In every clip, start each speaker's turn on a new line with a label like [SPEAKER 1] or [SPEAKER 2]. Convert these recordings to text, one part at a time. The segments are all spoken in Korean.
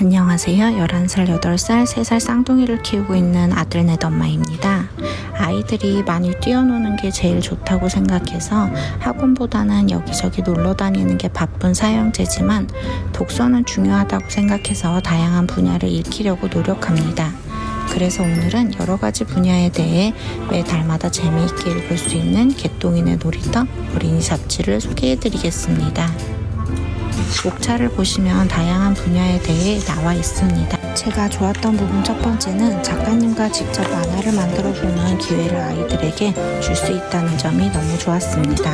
[SPEAKER 1] 안녕하세요. 11살, 8살, 3살 쌍둥이를 키우고 있는 아들넷 엄마입니다. 아이들이 많이 뛰어노는 게 제일 좋다고 생각해서 학원보다는 여기저기 놀러 다니는 게 바쁜 사형제지만 독서는 중요하다고 생각해서 다양한 분야를 익히려고 노력합니다. 그래서 오늘은 여러 가지 분야에 대해 매 달마다 재미있게 읽을 수 있는 개똥이네 놀이터 어린이 잡지를 소개해 드리겠습니다. 목차를 보시면 다양한 분야에 대해 나와 있습니다. 제가 좋았던 부분 첫 번째는 작가님과 직접 만화를 만들어 보는 기회를 아이들에게 줄 수 있다는 점이 너무 좋았습니다.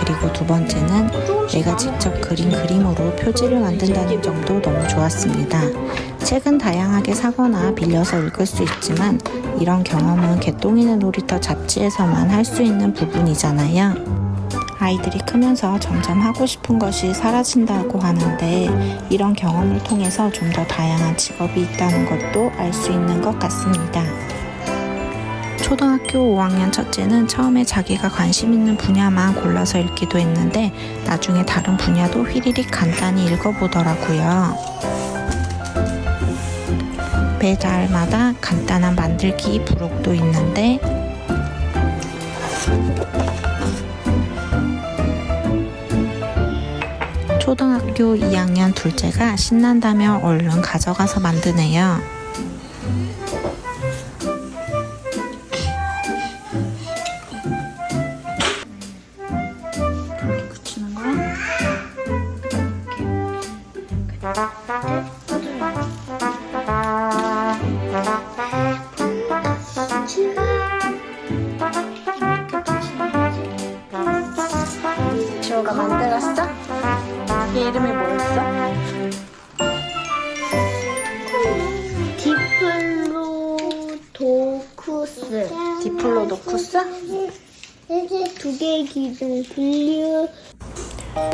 [SPEAKER 1] 그리고 두 번째는 내가 직접 그린 그림으로 표지를 만든다는 점도 너무 좋았습니다. 책은 다양하게 사거나 빌려서 읽을 수 있지만 이런 경험은 개똥이네 놀이터 잡지에서만 할 수 있는 부분이잖아요. 아이들이 크면서 점점 하고 싶은 것이 사라진다고 하는데 이런 경험을 통해서 좀 더 다양한 직업이 있다는 것도 알 수 있는 것 같습니다. 초등학교 5학년 첫째는 처음에 자기가 관심 있는 분야만 골라서 읽기도 했는데 나중에 다른 분야도 휘리릭 간단히 읽어보더라고요. 매 달마다 간단한 만들기 부록도 있는데 초등학교 2학년 둘째가 신난다며 얼른 가져가서 만드네요. 이렇게 붙이는 거야? 지호가 만들었어? 얘 이름이 뭐였어?
[SPEAKER 2] 디플로도쿠스
[SPEAKER 1] 디플로도쿠스?
[SPEAKER 2] 두 개의 기둥 분류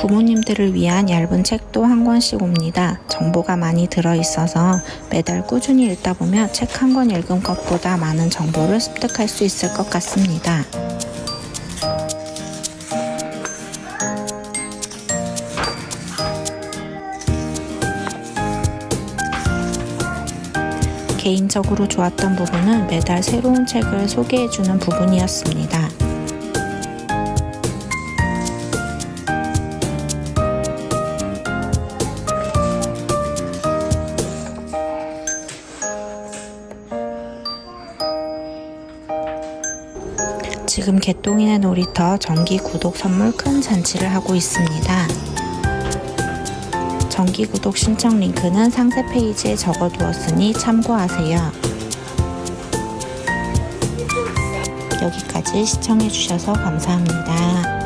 [SPEAKER 1] 부모님들을 위한 얇은 책도 한 권씩 옵니다. 정보가 많이 들어있어서 매달 꾸준히 읽다 보면 책 한 권 읽은 것보다 많은 정보를 습득할 수 있을 것 같습니다. 개인적으로 좋았던 부분은 매달 새로운 책을 소개해주는 부분이었습니다. 지금 개똥이네 놀이터 정기 구독 선물 큰 잔치를 하고 있습니다. 정기 구독 신청 링크는 상세 페이지에 적어두었으니 참고하세요. 여기까지 시청해주셔서 감사합니다.